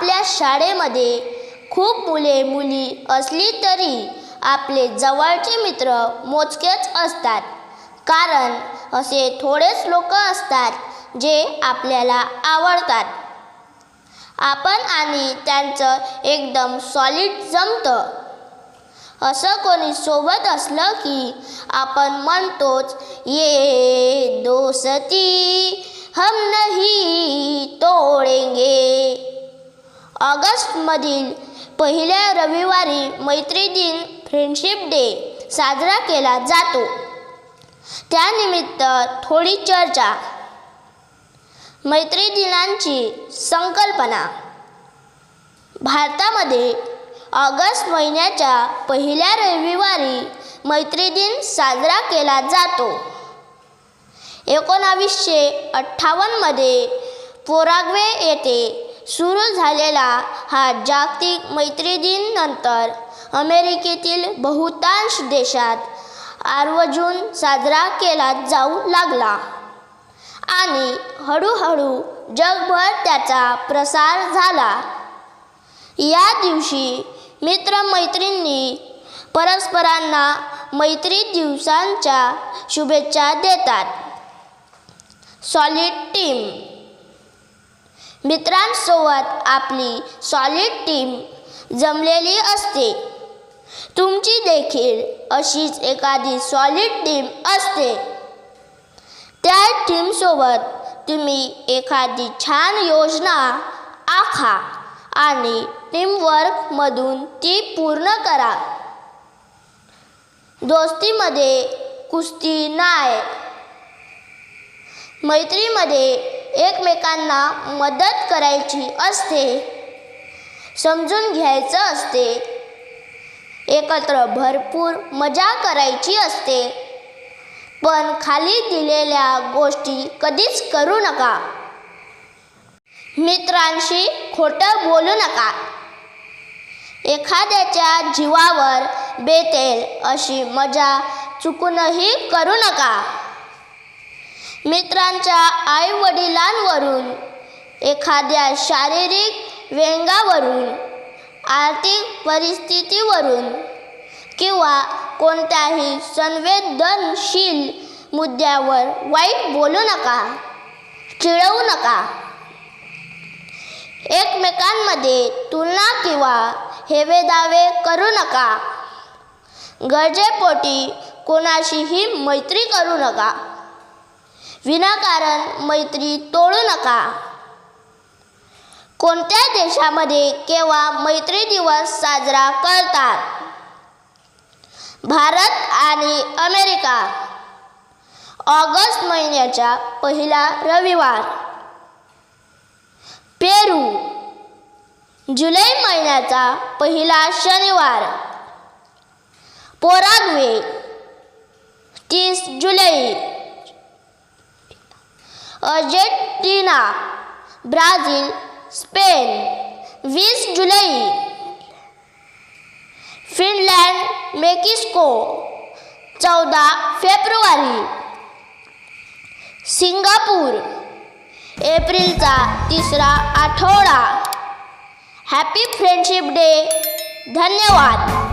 आपल्या शाळेमध्ये खूप मुले मुली असली तरी आपले जवळचे मित्र मोजकेच असतात. कारण असे थोडेच लोक असतात जे आपल्याला आवडतात. आपण आणि त्यांचं एकदम सॉलिड जमतं. असं कोणी सोबत असलं की आपण म्हणतोच ये दोस्ती हम नहीं तोडेंगे. ऑगस्टमधील पहिल्या रविवारी मैत्री दिन फ्रेंडशिप डे साजरा केला जातो. त्यानिमित्त थोडी चर्चा मैत्री दिनांची संकल्पना. भारतामध्ये ऑगस्ट महिन्याच्या पहिल्या रविवारी मैत्री दिन साजरा केला जातो. एकोणावीसशे अठ्ठावन्नमध्ये पोराग्वे येथे सुरू झालेला हा जागतिक मैत्री दिन नंतर अमेरिकेतील बहुतांश देशात आवर्जून साजरा केला जाऊ लागला. आणि हळूहळू जगभर त्याचा प्रसार झाला. या दिवशी मित्रमैत्रिणी परस्परांना मैत्री दिवसांच्या शुभेच्छा देतात. सॉलिड टीम मित्रांसोबत आपली सॉलिड टीम जमलेली असते. तुमची देखील अशीच एखादी सॉलिड टीम असते. त्या टीमसोबत तुम्ही एखादी छान योजना आखा आणि टीमवर्कमधून ती पूर्ण करा. दोस्तीमध्ये कुस्ती नाही मैत्रीमध्ये एकमेकांना मदत करायची असते समजून घ्यायचं असते एकत्र भरपूर मजा करायची असते. पण खाली दिलेल्या गोष्टी कधीच करू नका. मित्रांशी खोटं बोलू नका. एखाद्याच्या जीवावर बेतेल अशी मजा चुकूनही करू नका. मित्रांच्या आई वडिलांवरून एखाद्या शारीरिक व्यंगावरून आर्थिक परिस्थितीवरून किंवा कोणत्याही संवेदनशील मुद्द्यावर वाईट बोलू नका चिडवू नका. एकमेकांमध्ये तुलना किंवा हेवेदावे करू नका. गरजेपोटी कोणाशीही मैत्री करू नका. विनाकारण मैत्री तोडू नका. कोणत्या देशामध्ये केव्हा मैत्री दिवस साजरा करतात? भारत आणि अमेरिका. ऑगस्ट महिन्याच्या पहिला रविवार. पेरू. जुलै महिन्याचा पहिला शनिवार. पोराग्वे तीस जुलै. अर्जेंटिना ब्राझील स्पेन वीस जुलै. फिनलँड मेक्सिको चौदा फेब्रुवारी. सिंगापूर एप्रिलचा तिसरा आठवडा. Happy friendship day. धन्यवाद.